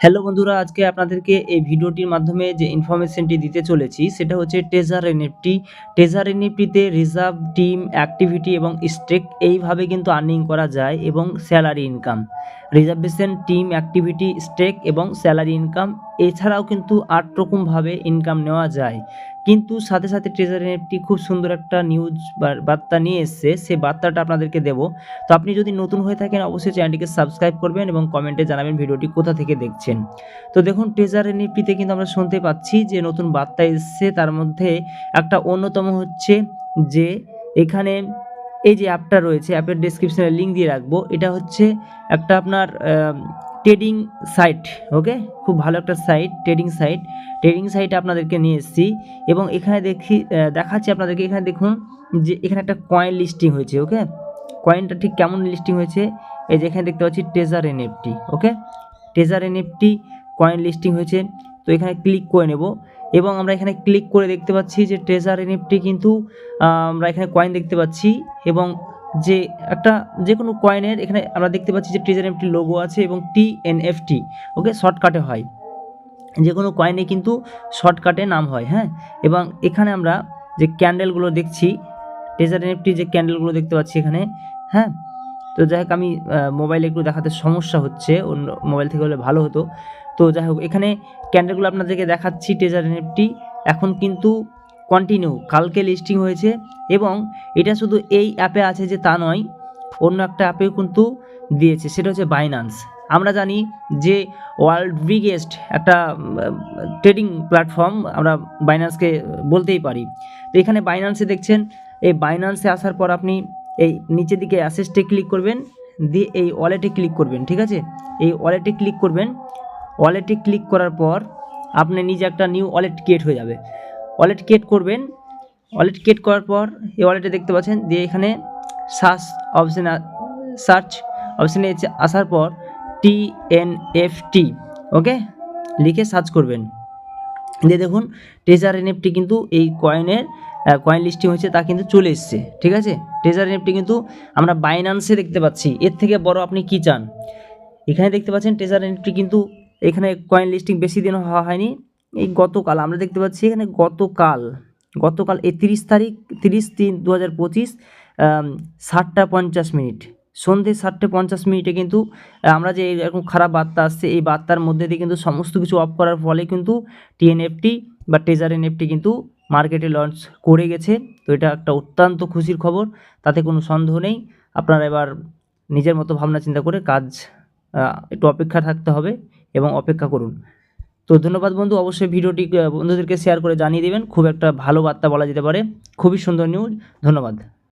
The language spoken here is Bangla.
হ্যালো বন্ধুরা, আজকে আপনাদেরকে এই ভিডিওটির মাধ্যমে যে ইনফরমেশনটি দিতে চলেছি, সেটা হচ্ছে টেজার এনএফটি টেজার এনএফটিতে রিজার্ভ টিম অ্যাক্টিভিটি এবং স্ট্রেক এইভাবে কিন্তু আর্নিং করা যায় এবং salary income reservation team activity streak এবং স্যালারি ইনকাম এছাড়াও কিন্তু আট রকমভাবে ইনকাম নেওয়া যায়। কিন্তু সাথে সাথে ট্রেজার এনএফটি খুব সুন্দর একটা নিউজ বার্তা নিয়ে এসছে। সে বার্তাটা আপনাদেরকে দেবো। তো আপনি যদি নতুন হয়ে থাকেন, অবশ্যই চ্যানেলটিকে সাবস্ক্রাইব করবেন এবং কমেন্টে জানাবেন ভিডিওটি কোথা থেকে দেখছেন। তো দেখুন ট্রেজার এনএফটিতে কিন্তু আমরা শুনতে পাচ্ছি যে নতুন বার্তা এসছে। তার মধ্যে একটা অন্যতম হচ্ছে যে এখানে এই যে অ্যাপটা রয়েছে অ্যাপের ডিসক্রিপশনে লিঙ্ক দিয়ে রাখব। এটা হচ্ছে একটা আপনার ট্রেডিং সাইট ওকে খুব ভালো একটা site trading site trading site আপনাদেরকে নিয়ে এসেছি এবং এখানে দেখি দেখাচ্ছি আপনাদেরকে। এখানে দেখুন যে এখানে একটা কয়েন লিস্টিং হয়েছে ওকে কয়েনটা ঠিক কেমন লিস্টিং হয়েছে? এই যে এখানে দেখতে পাচ্ছি treasure NFT okay treasure NFT coin listing হয়েছে। তো এখানে ক্লিক করে নেব এবং আমরা এখানে ক্লিক করে দেখতে পাচ্ছি যে ট্রেজার এনএফটি কিন্তু আমরা এখানে কয়েন দেখতে পাচ্ছি এবং যে একটা যে কোনো কয়েনের এখানে আমরা দেখতে পাচ্ছি যে ট্রেজার এনএফটি লোগো আছে এবং টি এনএফটি ওকে শর্টকাটে হয়। যে কোনো কয়েনে কিন্তু শর্টকাটে নাম হয় হ্যাঁ? এবং এখানে আমরা যে ক্যান্ডেলগুলো দেখছি ট্রেজার এনএফটি যে ক্যান্ডেলগুলো দেখতে পাচ্ছি এখানে হ্যাঁ? তো যাই হোক, আমি মোবাইলে একটু দেখাতে সমস্যা হচ্ছে, অন্য মোবাইল থেকে হলে ভালো হতো। তো যাই হোক, এখানে ক্যান্ডেলগুলো আপনাদেরকে দেখাচ্ছি ট্রেজার এনএফটি এখন কিন্তু কন্টিনিউ কালকে লিস্টিং হয়েছে এবং এটা শুধু এই অ্যাপে আছে যে তা নয়, অন্য একটা অ্যাপেও কিন্তু দিয়েছে, সেটা হচ্ছে বাইনান্স আমরা জানি যে ওয়ার্ল্ড বিগেস্ট একটা ট্রেডিং প্ল্যাটফর্ম আমরা বাইনান্সকে বলতেই পারি। তো এখানে বাইনান্সে দেখছেন, এই বাইনান্সে আসার পর আপনি এই নিচের দিকে অ্যাসেসটে ক্লিক করবেন, দিয়ে এই ওয়ালেটে ক্লিক করবেন, ঠিক আছে? এই ওয়ালেটে ক্লিক করবেন ওয়ালেটে ক্লিক করার পর আপনি নিজে একটা নিউ ওয়ালেট ক্রিয়েট হয়ে যাবে। ওয়ালেট ক্রিয়েট করবেন। ওয়ালেট ক্রিয়েট করার পর এই ওয়ালেটে দেখতে পাচ্ছেন দিয়ে এখানে সার্চ অপশান সার্চ অপশানে আসার পর টি এন এফ টি ওকে লিখে সার্চ করবেন। দিয়ে দেখুন ট্রেজার এনএফটি কিন্তু এই কয়েনের কয়েন লিস্টিং হয়েছে, তা কিন্তু চলে এসছে, ঠিক আছে? ট্রেজার এনএফটি কিন্তু আমরা বাইনান্সে দেখতে পাচ্ছি। এর থেকে বড় আপনি কি চান? এখানে দেখতে পাচ্ছেন ট্রেজার এনএফটি কিন্তু এখানে কয়েন লিস্টিং বেশি দিন হওয়া হয়নি। এই গতকাল, আমরা দেখতে পাচ্ছি এখানে গতকাল গতকাল এই তিরিশ তারিখ, তিরিশ তিন দু হাজার পঁচিশ সাতটা পঞ্চাশ মিনিট। সন্ধে সাতটা পঞ্চাশ মিনিটে কিন্তু আমরা যে এরকম খারাপ বার্তা আসছে, এই বার্তার মধ্যে দিয়ে কিন্তু সমস্ত কিছু অফ করার ফলে কিন্তু টিএনএফটি বা ট্রেজার এনএফটি কিন্তু মার্কেটে লঞ্চ করে গেছে। তো এটা একটা অত্যন্ত খুশির খবর, তাতে কোনো সন্দেহ নেই। আপনারা এবার নিজের মতো ভাবনা চিন্তা করে কাজ একটু অপেক্ষা থাকতে হবে এবং অপেক্ষা করুন। তো ধন্যবাদ বন্ধু, অবশ্যই ভিডিওটি বন্ধুদেরকে শেয়ার করে জানিয়ে দেবেন। খুব একটা ভালো বার্তা বলা যেতে পারে। খুবই সুন্দর নিউজ ধন্যবাদ।